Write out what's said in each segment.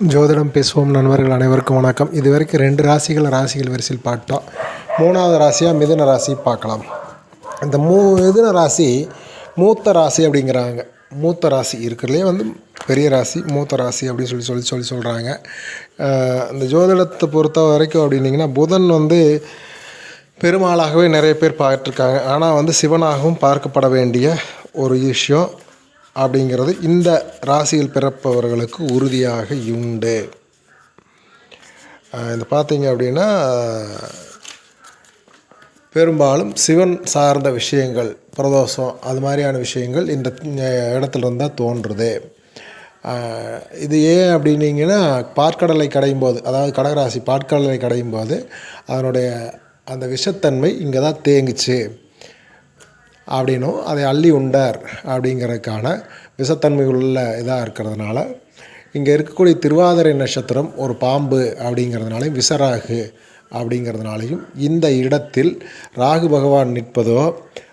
ஜோதிடம் பேசுவோம் நண்பர்கள் அனைவருக்கும் வணக்கம். இது வரைக்கும் ரெண்டு ராசிகள் ராசிகள் வரிசையில் பார்த்தோம். மூணாவது ராசியாக மிதுன ராசி பார்க்கலாம். இந்த மூ மிதுன ராசி மூத்த ராசி அப்படிங்கிறாங்க. மூத்த ராசி இருக்கிறதுலே வந்து பெரிய ராசி மூத்த ராசி அப்படின்னு சொல்லி சொல்லி சொல்லி சொல்கிறாங்க இந்த ஜோதிடத்தை பொறுத்த வரைக்கும் அப்படின்னிங்கன்னா புதன் வந்து பெருமாளாகவே நிறைய பேர் பார்த்துருக்காங்க. ஆனால் வந்து சிவனாகவும் பார்க்கப்பட வேண்டிய ஒரு விஷயம் அப்படிங்கிறது இந்த ராசியில் பிறப்பவர்களுக்கு உறுதியாக உண்டு. இந்த பார்த்தீங்க அப்படின்னா பெரும்பாலும் சிவன் சார்ந்த விஷயங்கள் பிரதோஷம் அது மாதிரியான விஷயங்கள் இந்த இடத்துல இருந்தால் தோன்றுது. இது ஏன் அப்படின்னீங்கன்னா பாற்கடலை கடையும் போது அதாவது கடகராசி பாற்கடலை கடையும் போது அதனுடைய அந்த விஷத்தன்மை இங்கே தான் தேங்குச்சு. அப்படின்னும் அதை அள்ளி உண்டார் அப்படிங்கிறதுக்கான விஷத்தன்மை உள்ள இதாக இருக்கிறதுனால இங்கே இருக்கக்கூடிய திருவாதிரை நட்சத்திரம் ஒரு பாம்பு அப்படிங்கிறதுனாலையும் விசராகு அப்படிங்கிறதுனாலையும் இந்த இடத்தில் ராகு பகவான் நிற்பதோ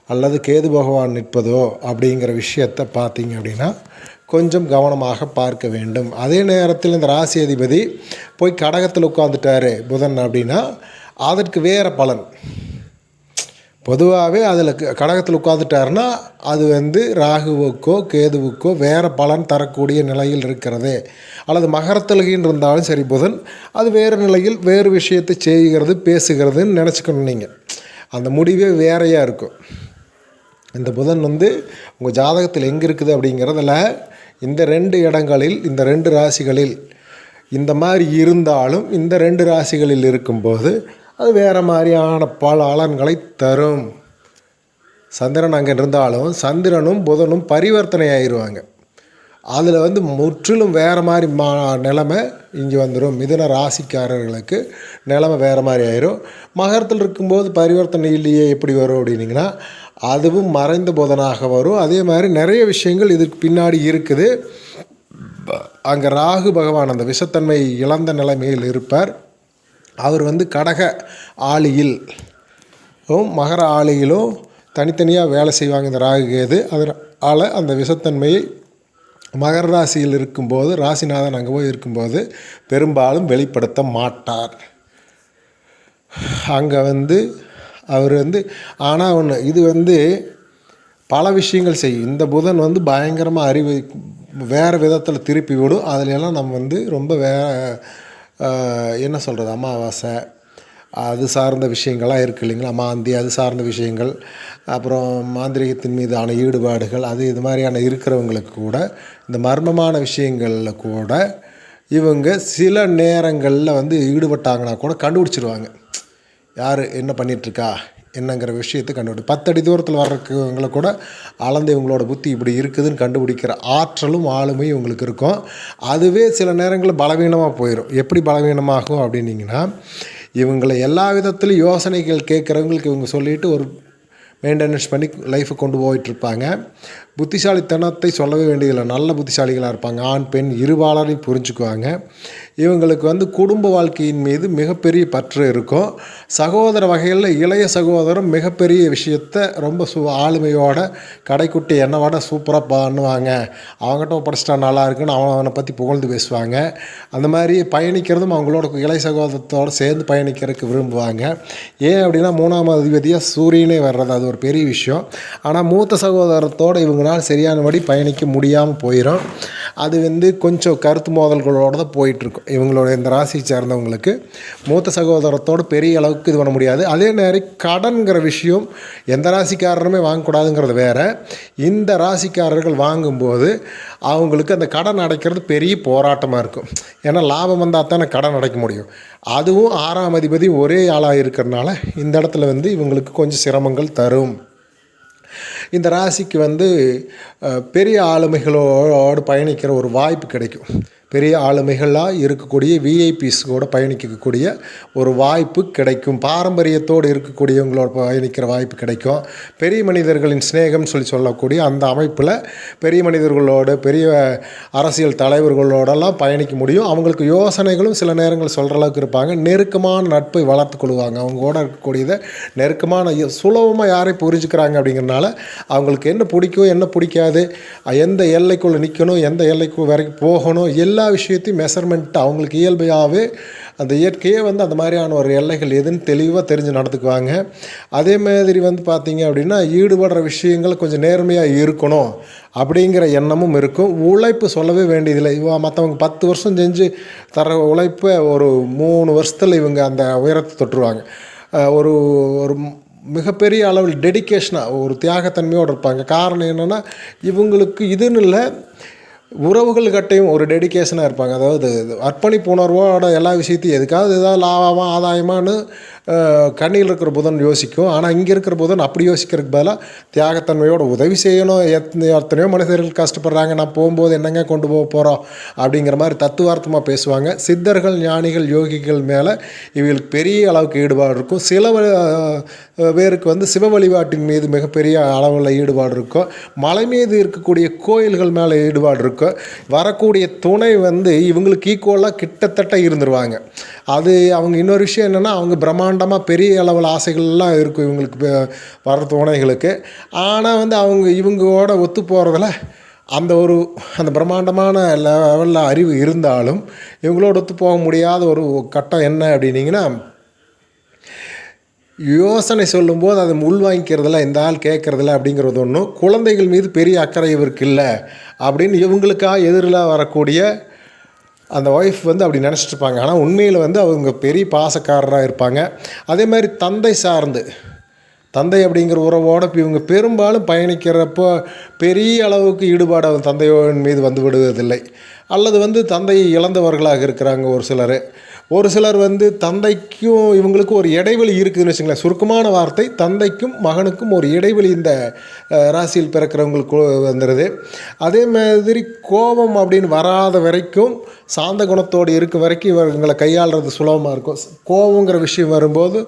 அல்லது கேது பகவான் நிற்பதோ அப்படிங்கிற விஷயத்தை பார்த்தீங்க அப்படின்னா கொஞ்சம் கவனமாக பார்க்க வேண்டும். அதே நேரத்தில் இந்த ராசி அதிபதி போய் கடகத்தில் உட்காந்துட்டாரு புதன் அப்படின்னா அதற்கு வேறு பலன். பொதுவாகவே அதில் கடகத்தில் உட்காந்துட்டாருன்னா அது வந்து ராகுவுக்கோ கேதுவுக்கோ வேறு பலன் தரக்கூடிய நிலையில் இருக்கிறது. அல்லது மகரத்தலகின்னு இருந்தாலும் சரி புதன் அது வேறு நிலையில் வேறு விஷயத்தை செய்கிறது பேசுகிறதுன்னு நினச்சிக்கணும் நீங்கள் அந்த முடிவே வேறையாக இருக்கும். இந்த புதன் வந்து உங்கள் ஜாதகத்தில் எங்கே இருக்குது அப்படிங்கிறதுல இந்த ரெண்டு இடங்களில் இந்த ரெண்டு ராசிகளில் இந்த மாதிரி இருந்தாலும் இந்த ரெண்டு ராசிகளில் இருக்கும்போது அது வேறு மாதிரியான பல பலன்களை தரும். சந்திரன் அங்கே இருந்தாலும் சந்திரனும் புதனும் பரிவர்த்தனை ஆயிடுவாங்க அதில் வந்து முற்றிலும் வேறு மாதிரி மா நிலமை இங்கே வந்துடும் மிதன ராசிக்காரர்களுக்கு நிலமை வேறு மாதிரி ஆயிரும். மகரத்தில் இருக்கும்போது பரிவர்த்தனை இல்லையே எப்படி வரும் அப்படின்னிங்கன்னா அதுவும் மறைந்த புதனாக வரும். அதே மாதிரி நிறைய விஷயங்கள் இதுக்கு பின்னாடி இருக்குது. அங்கே ராகு பகவான் அந்த விஷத்தன்மை இழந்த நிலைமையில் இருப்பார். அவர் வந்து கடக ஆளியில் மகர ஆளியிலும் தனித்தனியாக வேலை செய்வாங்க இந்த ராகு கேது. அதனால் அந்த விஷத்தன்மையை மகர ராசியில் இருக்கும்போது ராசிநாதன் அங்கே போய் இருக்கும்போது பெரும்பாலும் வெளிப்படுத்த மாட்டார். அங்கே வந்து அவர் வந்து ஆனால் ஒன்று இது வந்து பல விஷயங்கள் செய்யும். இந்த புதன் வந்து பயங்கரமாக அறிவு வேறு விதத்தில் திருப்பி விடும். அதிலெல்லாம் நம்ம வந்து ரொம்ப வே என்ன சொல்கிறது அமாவாசை அது சார்ந்த விஷயங்களாக இருக்குது இல்லைங்களா? மாந்தி அது சார்ந்த விஷயங்கள். அப்புறம் மாந்திரிகத்தின் மீதான ஈடுபாடுகள் அது இது மாதிரியான இருக்கிறவங்களுக்கு கூட இந்த மர்மமான விஷயங்களில் கூட இவங்க சில நேரங்களில் வந்து ஈடுபட்டாங்கன்னா கூட கண்டுபிடிச்சிருவாங்க. யார்? என்ன பண்ணிகிட்ருக்கா என்னங்கிற விஷயத்தை கண்டுபிடி பத்தடி தூரத்தில் வர்றவங்களை கூட அளந்து இவங்களோட புத்தி இப்படி இருக்குதுன்னு கண்டுபிடிக்கிற ஆற்றலும் ஆளுமையும் இவங்களுக்கு இருக்கும். அதுவே சில நேரங்களில் பலவீனமாக போயிடும் எப்படி பலவீனமாகும் அப்படின்னிங்கன்னா இவங்களை எல்லா விதத்துலையும் யோசனைகள் கேட்குறவங்களுக்கு இவங்க சொல்லிவிட்டு ஒரு மெயின்டெனன்ஸ் பண்ணி லைஃப்பை கொண்டு போயிட்டுருப்பாங்க புத்திசாலித்தனத்தை சொல்லவே வேண்டியதில்லை. நல்ல புத்திசாலிகளாக இருப்பாங்க. ஆண் பெண் இருபாலரையும் புரிஞ்சுக்குவாங்க. இவங்களுக்கு வந்து குடும்ப வாழ்க்கையின் மீது மிகப்பெரிய பற்று இருக்கும். சகோதர வகையில் இளைய சகோதரம் மிகப்பெரிய விஷயத்த ரொம்ப சு ஆளுமையோட கடைக்குட்டி என்னவோட சூப்பராக பண்ணுவாங்க. அவங்ககிட்ட படிச்சிட்டா நல்லா இருக்குன்னு அவன் அவனை பற்றி புகழ்ந்து பேசுவாங்க. அந்த மாதிரி பயணிக்கிறதும் அவங்களோட இளைய சகோதரத்தோடு சேர்ந்து பயணிக்கிறதுக்கு விரும்புவாங்க. ஏன் அப்படின்னா மூணாம் அதிபதியாக சூரியனே வர்றது அது ஒரு பெரிய விஷயம். ஆனால் மூத்த சகோதரத்தோடு இவங்களால் சரியானபடி பயணிக்க முடியாமல் போயிடும் அது வந்து கொஞ்சம் கருத்து மோதல்களோடு தான் போயிட்டுருக்கும். இவங்களோட இந்த ராசியை சேர்ந்தவங்களுக்கு மூத்த சகோதரத்தோடு பெரிய அளவுக்கு இது பண்ண முடியாது. அதே நேரம் கடன்கிற விஷயம் எந்த ராசிக்காரருமே வாங்கக்கூடாதுங்கிறது வேறு. இந்த ராசிக்காரர்கள் வாங்கும்போது அவங்களுக்கு அந்த கடன் அடைக்கிறது பெரிய போராட்டமாக இருக்கும். ஏன்னா லாபம் வந்தால் தானே கடன் அடைக்க முடியும். அதுவும் ஆறாம் அதிபதி ஒரே ஆளாக இருக்கிறனால இந்த இடத்துல வந்து இவங்களுக்கு கொஞ்சம் சிரமங்கள் தரும். இந்த ராசிக்கு வந்து பெரிய ஆளுமைகளோடு பயணிக்கிற ஒரு வாய்ப்பு கிடைக்கும். பெரிய ஆளுமைகளாக இருக்கக்கூடிய விஐபிஸ் கூட பயணிக்கக்கூடிய ஒரு வாய்ப்பு கிடைக்கும். பாரம்பரியத்தோடு இருக்கக்கூடியவங்களோட பயணிக்கிற வாய்ப்பு கிடைக்கும். பெரிய மனிதர்களின் சிநேகம்னு சொல்லி சொல்லக்கூடிய அந்த அமைப்பில் பெரிய மனிதர்களோடு பெரிய அரசியல் தலைவர்களோடெல்லாம் பயணிக்க முடியும். அவங்களுக்கு யோசனைகளும் சில நேரங்கள் சொல்கிற அளவுக்கு இருப்பாங்க. நெருக்கமான நட்பை வளர்த்து கொள்வாங்க. அவங்க கூட இருக்கக்கூடியதை நெருக்கமான சுலபமாக யாரை புரிஞ்சுக்கிறாங்க அப்படிங்கிறனால அவங்களுக்கு என்ன பிடிக்கும் என்ன பிடிக்காது எந்த எல்லைக்குள்ளே நிற்கணும் எந்த எல்லைக்குள் வரைக்கும் போகணும் எல்லா எல்லா விஷயத்தையும் மெஷர்மெண்ட் அவங்களுக்கு இயல்பையாகவே அந்த இயற்கையே வந்து அந்த மாதிரியான ஒரு எல்லைகள் எதுன்னு தெளிவாக தெரிஞ்சு நடந்துக்குவாங்க. அதே மாதிரி வந்து பார்த்திங்க அப்படின்னா ஈடுபடுற விஷயங்கள் கொஞ்சம் நேர்மையாக இருக்கணும் அப்படிங்கிற எண்ணமும் இருக்கும். உழைப்பு சொல்லவே வேண்டியதில்லை. இவ மற்றவங்க பத்து வருஷம் செஞ்சு தர உழைப்பை ஒரு மூணு வருஷத்தில் இவங்க அந்த உயரத்தை தொட்டுருவாங்க. ஒரு ஒரு மிகப்பெரிய அளவில் டெடிகேஷனாக ஒரு தியாகத்தன்மையோடு இருப்பாங்க. காரணம் என்னென்னா இவங்களுக்கு இதுன்னு இல்லை உறவுகள் கட்டையும் ஒரு டெடிகேஷனாக இருப்பாங்க. அதாவது அர்ப்பணிப்பு உணர்வோட எல்லா விஷயத்தையும் எதுக்காவது ஏதாவது லாபமாக ஆதாயமானு கண்ணியில் இருக்கிற புதன் யோசிக்கும். ஆனால் இங்கே இருக்கிற புதன் அப்படி யோசிக்கிறதுக்கு பதிலாக தியாகத்தன்மையோட உதவி செய்யணும். எத்தனை எத்தனையோ மனிதர்கள் கஷ்டப்படுறாங்க. நான் போகும்போது என்னங்க கொண்டு போக போகிறோம் அப்படிங்கிற மாதிரி தத்துவார்த்தமாக பேசுவாங்க. சித்தர்கள் ஞானிகள் யோகிகள் மேலே இவங்களுக்கு பெரிய அளவுக்கு ஈடுபாடு இருக்கும். சில பேருக்கு வந்து சிவ வழிபாட்டின் மீது மிகப்பெரிய அளவில் ஈடுபாடு இருக்கும். மலை மீது இருக்கக்கூடிய கோயில்கள் மேலே ஈடுபாடு இருக்கும். வரக்கூடிய துணை வந்து இவங்களுக்கு ஈக்குவலாக கிட்டத்தட்ட இருந்துருவாங்க. அது அவங்க இன்னொரு விஷயம் என்னென்னா அவங்க பிரம்மாண்டமாக பெரிய அளவில் ஆசைகள்லாம் இருக்கும் இவங்களுக்கு ப- வர துணைகளுக்கு. ஆனால் வந்து அவங்க இவங்களோட ஒத்து போகிறதுல அந்த ஒரு அந்த பிரம்மாண்டமான லெவலில் அறிவு இருந்தாலும் இவங்களோட ஒத்து போக முடியாத ஒரு கட்டம் என்ன அப்படின்னீங்கன்னா யோசனை சொல்லும்போது அதை உள்வாங்கிக்கிறதுல இந்த ஆள் கேட்குறதில்ல அப்படிங்கிறது ஒன்றும் குழந்தைகள் மீது பெரிய அக்கறை இவருக்கு இல்லை அப்படின்னு இவங்களுக்காக எதிரில் வரக்கூடிய அந்த ஒய்ஃப் வந்து அப்படி நினச்சிட்டு இருப்பாங்க ஆனால் உண்மையில் வந்து அவங்க பெரிய பாசக்காரராக இருப்பாங்க. அதே மாதிரி தந்தை சார்ந்து தந்தை அப்படிங்கிற உறவோடு இப்போ இவங்க பெரும்பாலும் பயணிக்கிறப்போ பெரிய அளவுக்கு ஈடுபாடு அவங்க தந்தையோன் மீது வந்து விடுவதில்லை. அல்லது வந்து தந்தையை இழந்தவர்களாக இருக்கிறாங்க ஒரு சிலர். ஒரு சிலர் வந்து தந்தைக்கும் இவங்களுக்கும் ஒரு இடைவெளி இருக்குதுன்னு வச்சுங்களேன். சுருக்கமான வார்த்தை தந்தைக்கும் மகனுக்கும் ஒரு இடைவெளி இந்த ராசியில் பிறக்கிறவங்களுக்கு வந்துடுது அதே மாதிரி கோபம் அப்படின்னு வராத வரைக்கும் சாந்த குணத்தோடு இருக்க வரைக்கும் இவங்களை கையாளுறது சுலபமாக இருக்கும். கோபங்கிற விஷயம் வரும்போது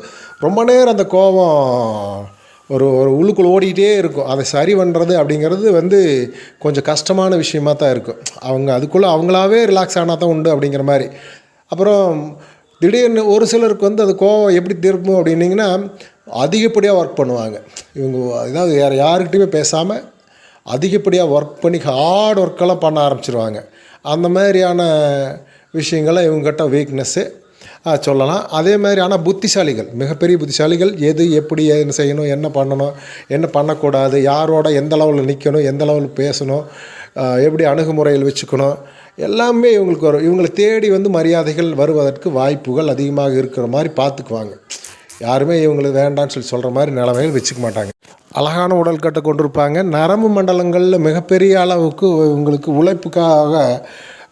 ரொம்ப நேரம் அந்த கோபம் ஒரு ஒரு உள்ளுக்குள் ஓடிக்கிட்டே இருக்கும். அதை சரி பண்ணுறது அப்படிங்கிறது வந்து கொஞ்சம் கஷ்டமான விஷயமாக தான் இருக்கும். அவங்க அதுக்குள்ளே அவங்களாவே ரிலாக்ஸ் ஆனால் தான் உண்டு அப்படிங்கிற மாதிரி. அப்புறம் திடீர்னு ஒரு சிலருக்கு வந்து அது கோவம் எப்படி திரும்பும் அப்படின்னிங்கன்னா அதிகப்படியாக ஒர்க் பண்ணுவாங்க. இவங்க அதாவது வேறு யாருக்கிட்டையுமே பேசாமல் அதிகப்படியாக ஒர்க் பண்ணி ஹார்ட் ஒர்க்கெல்லாம் பண்ண ஆரம்பிச்சிருவாங்க. அந்த மாதிரியான விஷயங்களை இவங்ககிட்ட வீக்னஸ்ஸு சொல்லலாம். அதே மாதிரி ஆனால் புத்திசாலிகள் மிகப்பெரிய புத்திசாலிகள் எது எப்படி என்ன செய்யணும் என்ன பண்ணணும் என்ன பண்ணக்கூடாது யாரோட எந்த லெவலில் நிற்கணும் எந்த லெவலில் பேசணும் எப்படி அணுகுமுறையில் வச்சுக்கணும் எல்லாமே இவங்களுக்கு வரும். இவங்களை தேடி வந்து மரியாதைகள் வருவதற்கு வாய்ப்புகள் அதிகமாக இருக்கிற மாதிரி பார்த்துக்குவாங்க. யாருமே இவங்களுக்கு வேண்டாம்னு சொல்லி சொல்கிற மாதிரி நிலைமையில் வச்சுக்க மாட்டாங்க. அழகான உடல் கட்டை கொண்டிருப்பாங்க. நரம்பு மண்டலங்களில் மிகப்பெரிய அளவுக்கு இவங்களுக்கு உழைப்புக்காக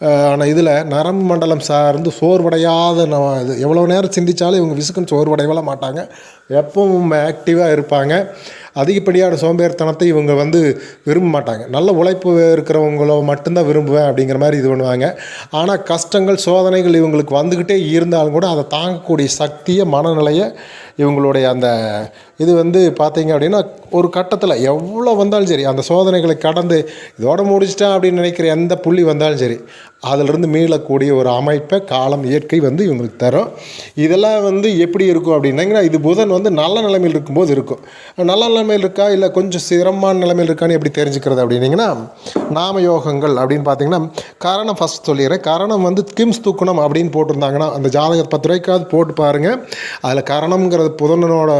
ஆனால் ஆன இதில் நரம்பு மண்டலம் சார்ந்து சோர்வடையாத நம்ம இது எவ்வளோ நேரம் சிந்தித்தாலும் இவங்க விசுக்குன்னு சோர்வடையவெல்லாம் மாட்டாங்க. எப்பவும் ஆக்டிவாக இருப்பாங்க. அதிகப்படியான சோம்பேறித்தனத்தை இவங்க வந்து விரும்ப மாட்டாங்க. நல்ல உழைப்பு இருக்கிறவங்கள மட்டும்தான் விரும்புவேன் அப்படிங்கிற மாதிரி இது பண்ணுவாங்க. ஆனால் கஷ்டங்கள் சோதனைகள் இவங்களுக்கு வந்துக்கிட்டே இருந்தாலும் கூட அதை தாங்கக்கூடிய சக்தியை மனநிலையை இவங்களுடைய அந்த இது வந்து பார்த்தீங்க அப்படின்னா ஒரு கட்டத்தில் எவ்வளோ வந்தாலும் சரி அந்த சோதனைகளை கடந்து இதோட முடிச்சிட்டேன் அப்படின்னு நினைக்கிற எந்த புள்ளி வந்தாலும் சரி அதிலிருந்து மீளக்கூடிய ஒரு அமைப்பை காலம் இயற்கை வந்து இவங்களுக்கு தரும். இதெல்லாம் வந்து எப்படி இருக்கும் அப்படின்னா இது புதன் வந்து நல்ல நிலைமையில் இருக்கும்போது இருக்கும். நல்ல நிலைமையில் இருக்கா இல்லை கொஞ்சம் சிரமமான நிலைமையில் இருக்கான்னு எப்படி தெரிஞ்சுக்கிறது அப்படின்னீங்கன்னா நாம யோகங்கள் அப்படின்னு பார்த்தீங்கன்னா காரணம் ஃபஸ்ட் சொல்லிடுறேன். காரணம் வந்து கிம்ஸ் தூக்கணம் அப்படின்னு போட்டிருந்தாங்கன்னா அந்த ஜாதக பத்து ரூபாய்க்காவது போட்டு பாருங்கள் அதில் கரணம்ங்கிறது புதனனோட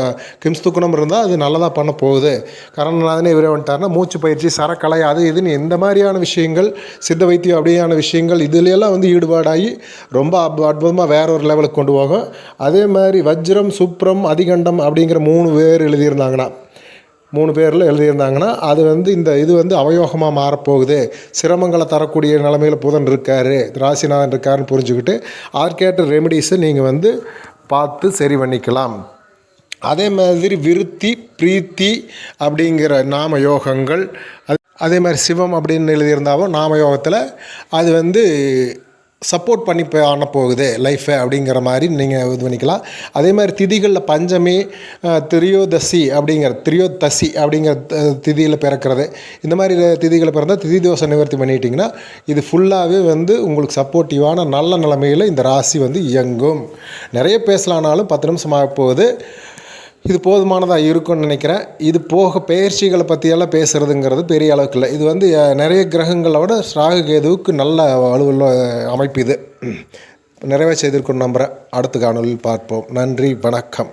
கிம்ஸ்துக்குணம் இருந்தால் அது நல்லதாக பண்ண போகுது. கரணநாதனே இவரே வந்துட்டார்னா மூச்சு பயிற்சி சரக்கலை அது இதுன்னு இந்த மாதிரியான விஷயங்கள் சித்த வைத்தியம் அப்படியான விஷயங்கள் இதுலையெல்லாம் வந்து ஈடுபாடாகி ரொம்ப அப் அற்புதமாக வேற ஒரு லெவலுக்கு கொண்டு போகும் அதே மாதிரி வஜ்ரம் சுப்ரம் அதிகண்டம் அப்படிங்கிற மூணு பேர் எழுதியிருந்தாங்கன்னா மூணு பேரில் எழுதியிருந்தாங்கன்னா அது வந்து இந்த இது வந்து அவயோகமாக மாறப்போகுது. சிரமங்களை தரக்கூடிய நிலமையில் புதன் இருக்கார் ராசிநாதன் இருக்காருன்னு புரிஞ்சுக்கிட்டு அதற்கேற்ற ரெமெடிஸை நீங்கள் வந்து பார்த்து சரி பண்ணிக்கலாம். அதே மாதிரி விருத்தி பிரீத்தி அப்படிங்கிற நாம யோகங்கள் அது அதே மாதிரி சிவம் அப்படின்னு எழுதியிருந்தாலும் நாம யோகத்தில் அது வந்து சப்போர்ட் பண்ணி பண்ண போகுது லைஃப்பை அப்படிங்கிற மாதிரி நீங்கள் இது பண்ணிக்கலாம். அதே மாதிரி திதிகளில் பஞ்சமி திரியோதசி அப்படிங்கிற திரியோதசி அப்படிங்கிற த- திதியில் பிறக்கிறது. இந்த மாதிரி திதிகளை பிறந்தால் திதி தோசை நிவர்த்தி பண்ணிட்டீங்கன்னா இது ஃபுல்லாகவே வந்து உங்களுக்கு சப்போர்ட்டிவான நல்ல நிலைமையில் இந்த ராசி வந்து இயங்கும். நிறைய பேசலானாலும் பத்து நிமிஷம் ஆக போகுது. இது போதுமானதாக இருக்கும்னு நினைக்கிறேன். இது போக பெயர்ச்சிகளை பற்றியெல்லாம் பேசுகிறதுங்கிறது பெரிய அளவுக்கு இல்லை. இது வந்து நிறைய கிரகங்களோட ராகு கேதுவுக்கு நல்ல அலுவல அமைப்பு இது. நிறைவே செய்திருக்கும் நம்புகிறேன் அடுத்த காணொலியில் பார்ப்போம். நன்றி வணக்கம்.